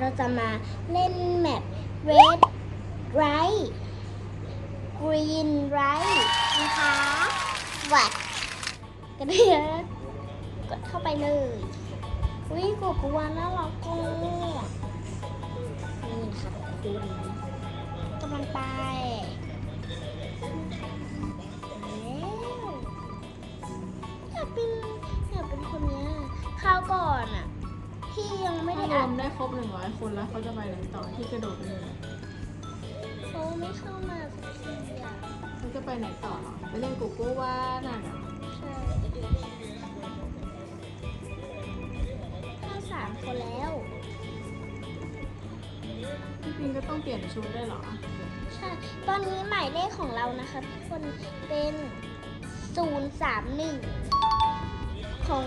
เราจะมาเล่นแมป red right green right นะคะวัดกระเดียกดเข้าไปเลยวิกบกวนน่ารักกูนี่นะคะดูดีกำลังไปอยากเป็นอยากเป็นคนเนี้ยคราวก่อนอะ พี่ยังไม่ไม่ได้ได้รอัวมได้ครบหนึ่งร้อยคนแล้วเขาจะไปไหนต่อที่กระโดดเลยเขาไม่เข้ามาสักทีอะเขาจะไปไหนต่อหรอไปเล่นโกโก้ว่าน่ะเหรอใช่เข้าสามคนแล้ว พี่ปิงก็ต้องเปลี่ยนชุดได้วยเหรอใช่ ตอนนี้หมายเลขของเรานะคะทุกคนเป็นศูนย์สามหนึ่งของ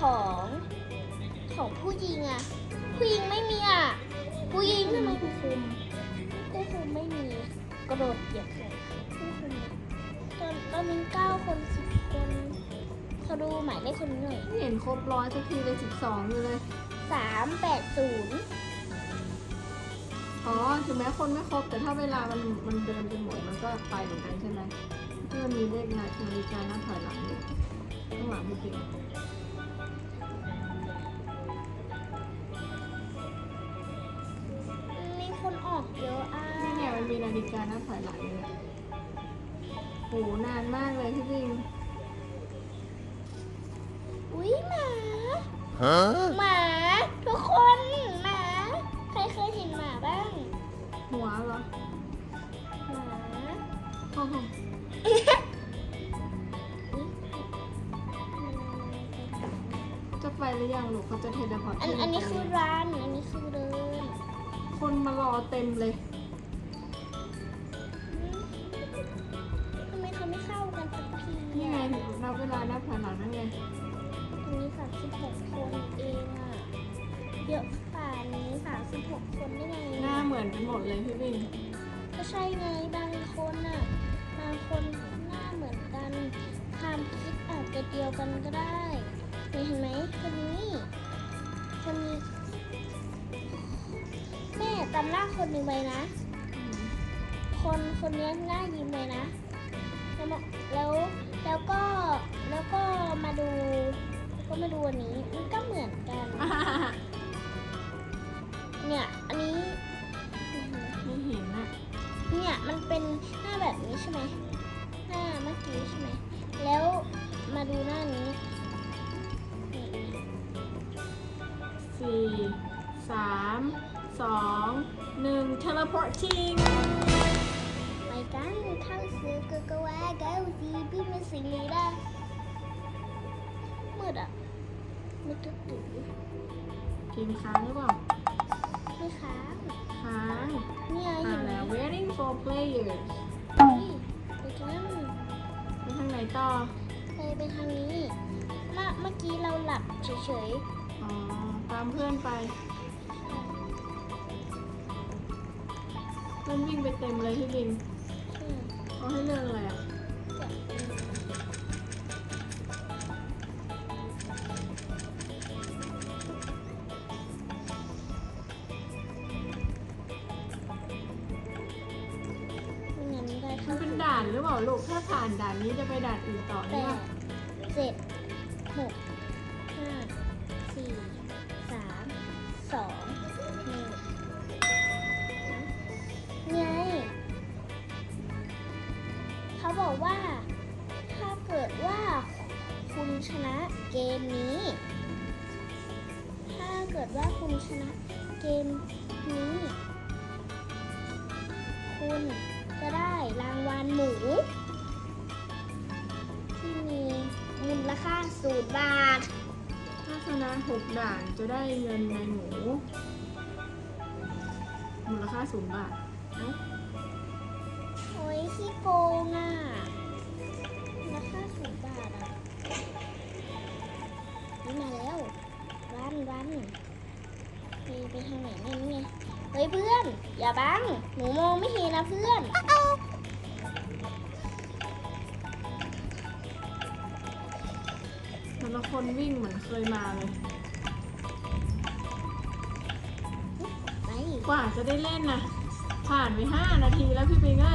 ของ ของผู้หญิงอะ ผู้หญิงไม่มีอะ ผู้หญิงทำไมผู้คุมผู้คุมไม่มี กระโดดเหยียบเลยผู้คุมเนี่ยตอนตอนนี้เก้าคนสิบคนเขาดูหมายเลขคนนี้หน่อยไม่เห็นครบร้อยสักทีเลยสิบสองอยู่เลยสามแปดศูนย์อ๋อถึงแม้คนไม่ครบ แต่ถ้าเวลามันมันเดินไปหมดมันก็ไปเหมือนกันใช่ไหมที่มันมีเลขนาฬิกาหน้าถอยหลังอยู่ข้างหลังพี่ปิง อยหลังเลยโหนานมากเลยพี่ปิงอุ้ยหมา Huh? หมา ทุกคนหมา ใครเคยเห็นหมาบ้าง หัวเหรอหมาโอ้โหจะไปหรือยังลูกเขาจะเทเลพอร์ตอันอันนี้คือร้าน อันนี้คือเดิน คนมารอเต็มเลย วลานับถอยหลังนั่นไงตรงนี้สามสิบหกคนเองอะ เยอะป่านนี้สามสิบหกคนได้ไงหน้าเหมือนกันหมดเลยพี่ปิงก็ใช่ไงบางคนอะ บางคนหน้าเหมือนกันความคิดอาจจะเดียวกันก็ได้นี่เห็นไหมคนนี้คนนี้ แม่จำหน้าคนหนึ่งไว้นะ คนคนนี้หน้ายิ้มเลยนะ แล้วมาแล้ว แล้วก็แล้วก็มาดูก็มาดูอันนี้มันก็เหมือนกัน เนี่ยอันนี้ไม่เห็นอะเนี่ยมันเป็นหน้าแบบนี้ใช่ไหมหน้าเมื่อกี้ใช่ไหมแล้วมาดูหน้านี้นี่สี่สามสองหนึ่งเกันเข้าซื้อกกวาเกาซีพี่มันสิงเลยได้มืดอะมืดตุ๊ดตุ๊ดเกมค้างหรือเปล่าไม่ค้างค้างเนี่ยอ่าเห็นไหมแล้ว waiting for players นี่ไปกันไปทางไหนต่อไปไปทางนี้เมื่อเมื่อกี้เราหลับเฉยอ๋อตามเพื่อนไปเพื่อนวิ่งไปเต็มเลยพี่บินๆอืม เขาให้เลือกอะไรอะไม่งั้นได้มัเข้านเป็นด่านหรือเปล่าลูก ถ้าผ่านด่านนี้จะไปด่านอื่นต่อแปได้ดปะ เจ็ด ว่าถ้าเกิดว่าคุณชนะเกมนี้ ถ้าเกิดว่าคุณชนะเกมนี้ คุณจะได้รางวัลหมูที่มีมูลค่าศูนย์บาท ถ้าชนะหกด่านจะได้เงินในหมู มูลค่าศูนย์บาทเอ้าโอ้ย ขี้โกงอะราคาสูงบาทอะนี่มาแล้ว รันรันไปไปทางไหนเนี่ยนี่เฮ้ยเพื่อน อย่าบัง หนูมองไม่เห็นนะเพื่อนมันลคนวิ่งเหมือนเคยมาเลยกว่าจะได้เล่นนะผ่านไปห้านาทีแล้วพี่ปิงเอ้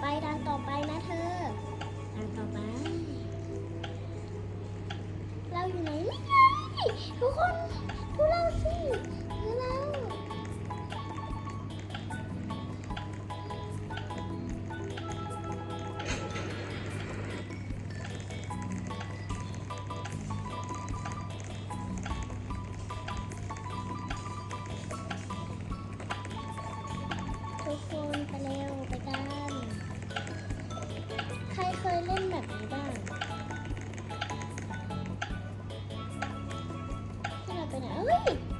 ไปดังต่อไปนะเธอดังต่อไป เราอยู่ไหนนี่ไงทุกคนดูเราสิดูเรา Wait!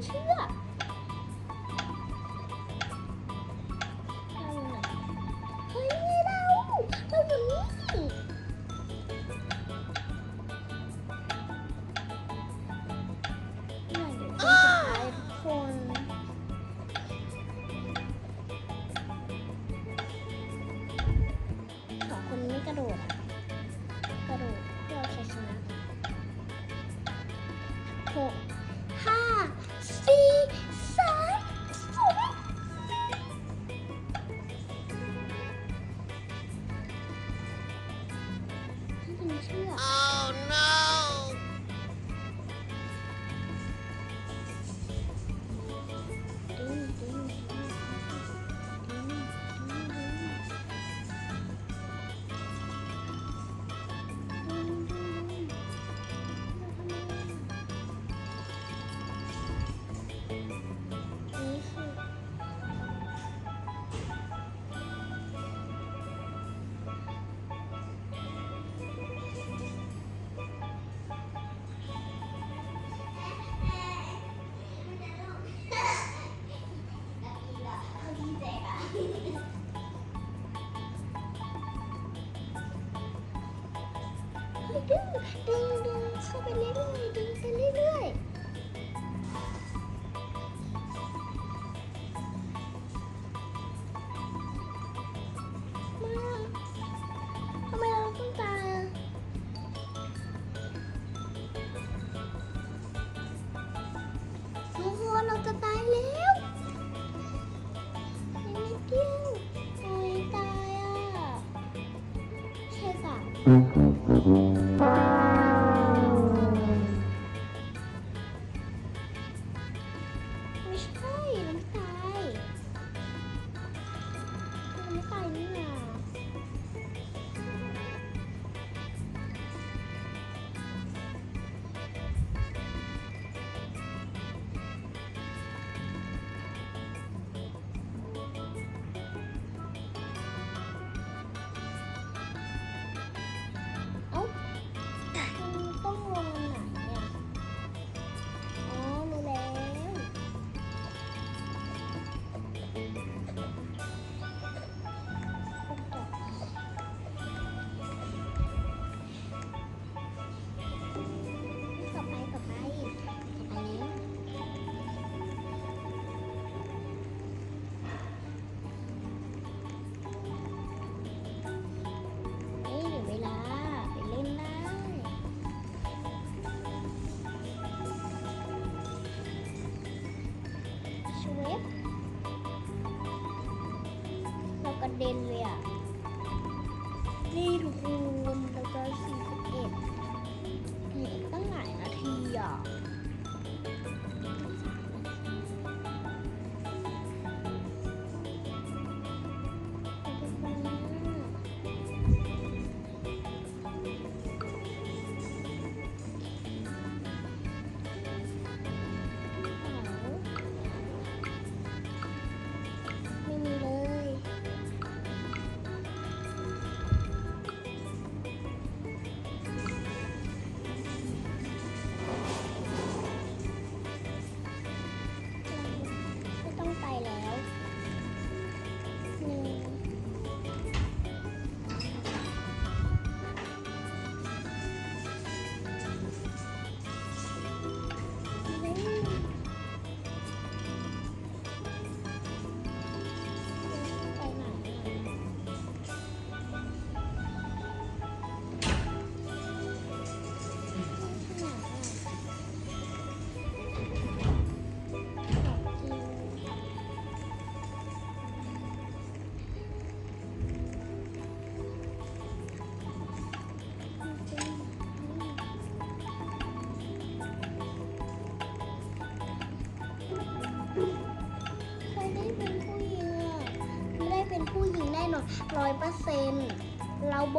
吃啊。Thank you. day later.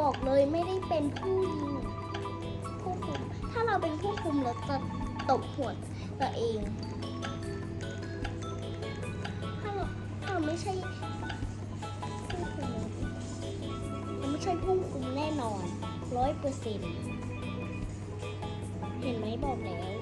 บอกเลยไม่ได้เป็นผู้ยิงผู้คุม ถ้าเราเป็นผู้คุมเราจะตบหัวตัวเอง ถ้าเราถ้าเราไม่ใช่ผู้คุมเราไม่ใช่ผู้คุมแน่นอนร้อยเปอร์เซ็นต์เห็นไหมบอกแล้ว